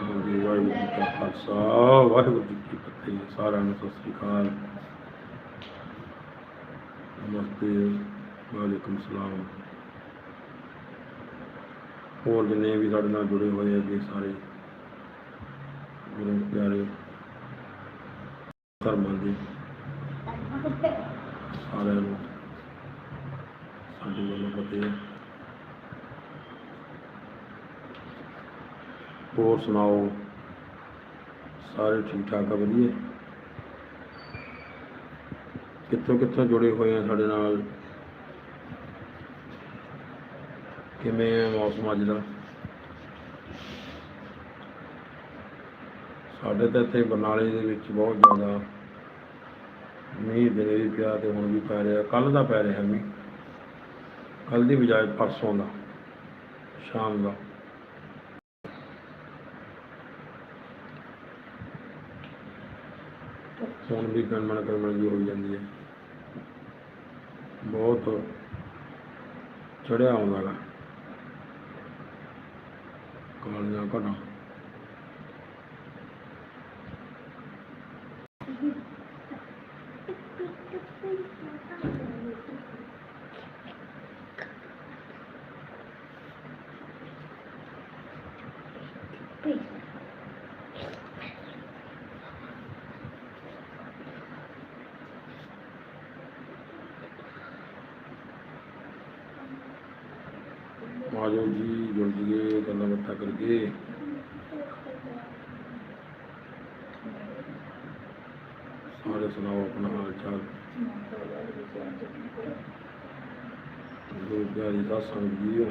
ਹਾਂਜੀ ਵਾਹਿਗੁਰੂ ਜੀ ਕਾ ਖਾਲਸਾ ਵਾਹਿਗੁਰੂ ਜੀ ਕੀ ਫਤਿਹ ਸਾਰਿਆਂ ਨੂੰ ਸਤਿ ਸ੍ਰੀ ਅਕਾਲ। ਨਮਸਤੇ ਵਾਲੇਕੁਮ ਸਲਾਮ ਹੋਰ ਜਿੰਨੇ ਵੀ ਸਾਡੇ ਨਾਲ ਜੁੜੇ ਹੋਏ ਅੱਗੇ ਸਾਰੇ ਗੁਰੂ ਪਿਆਰੇ ਧਰਮਾਂ ਦੇ ਸਾਰਿਆਂ ਨੂੰ ਸਾਡੇ ਵੱਲੋਂ ਫਤਿਹ ਹੋਰ ਸੁਣਾਓ? ਸਾਰੇ ਠੀਕ ਠਾਕ ਆ, ਵਧੀਆ? ਕਿੱਥੋਂ ਕਿੱਥੋਂ ਜੁੜੇ ਹੋਏ ਆ ਸਾਡੇ ਨਾਲ? ਕਿਵੇਂ ਹੈ ਮੌਸਮ ਅੱਜ ਦਾ? ਸਾਡੇ ਤਾਂ ਇੱਥੇ ਬਰਨਾਲੇ ਦੇ ਵਿੱਚ ਬਹੁਤ ਜ਼ਿਆਦਾ ਮੀਂਹ ਦਿਨੇ ਵੀ ਪਿਆ ਤੇ ਹੁਣ ਵੀ ਪੈ ਰਿਹਾ ਕੱਲ ਦਾ ਪੈ ਰਿਹਾ ਮੀਂਹ। ਕੱਲ ਦੀ ਬਜਾਏ ਪਰਸੋਂ ਦਾ, ਸ਼ਾਮ ਦਾ। ਹੁਣ ਵੀ ਗਣਮਣ ਗਣਮਣ ਜੀ ਹੋਈ ਜਾਂਦੀ ਹੈ। ਬਹੁਤ ਚੜਿਆ ਆਉਂਦਾ ਗਾ ਕਾਲੀਆਂ ਘਟਾਂ ਆਜੋ ਜੀ ਜੁੜ ਜੀਏ ਗੱਲਾਂ ਬਾਤਾਂ ਕਰਕੇ। ਸਾਰੇ ਸੁਣਾਓ ਆਪਣਾ ਹਾਲ ਚਾਲ? ਗੁਰੂ ਪਿਆਰੀ ਦਾ ਸੰਗ ਜੀਓ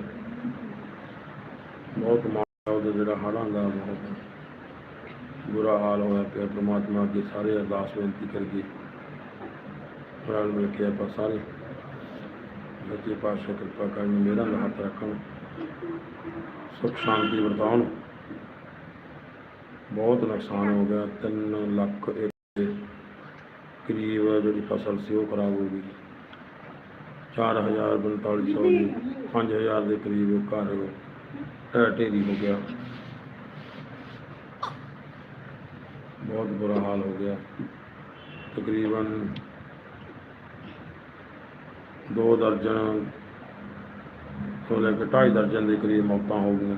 ਬਹੁਤ ਮਾੜਾ ਉਹਦਾ ਜਿਹੜਾ ਹੜ੍ਹਾਂ ਦਾ ਬਹੁਤ ਬੁਰਾ ਹਾਲ ਹੋਇਆ ਪਿਆ। ਪ੍ਰਮਾਤਮਾ ਅੱਗੇ ਸਾਰੇ ਅਰਦਾਸ ਬੇਨਤੀ ਕਰਕੇ ਰਲ ਮਿਲ ਕੇ ਆਪਾਂ ਸਾਰੇ ਸੱਚੇ ਪਾਤਸ਼ਾਹ ਕਿਰਪਾ ਕਰਨ ਮੇਰਾ ਹੱਥ ਰੱਖਣ, ਸੁਖ ਸ਼ਾਂਤੀ ਵਰਤਾਉਣ। ਬਹੁਤ ਨੁਕਸਾਨ ਹੋ ਗਿਆ। 3 ਲੱਖ ਕਰੀਬ ਜਿਹੜੀ ਫਸਲ ਸੀ, ਉਹ ਖਰਾਬ ਹੋ ਗਈ। 4000 4500 ਦੀ 5000 ਦੇ ਕਰੀਬ ਘਰ ਢਹਿ ਢੇਰੀ ਹੋ ਗਿਆ। ਬਹੁਤ ਬੁਰਾ ਹਾਲ ਹੋ ਗਿਆ। ਤਕਰੀਬਨ ਦੋ ਦਰਜਨ ਤੋਂ ਲੈ ਕੇ ਢਾਈ ਦਰਜਨ ਦੇ ਕਰੀਬ ਮੌਤਾਂ ਹੋ ਗਈਆਂ।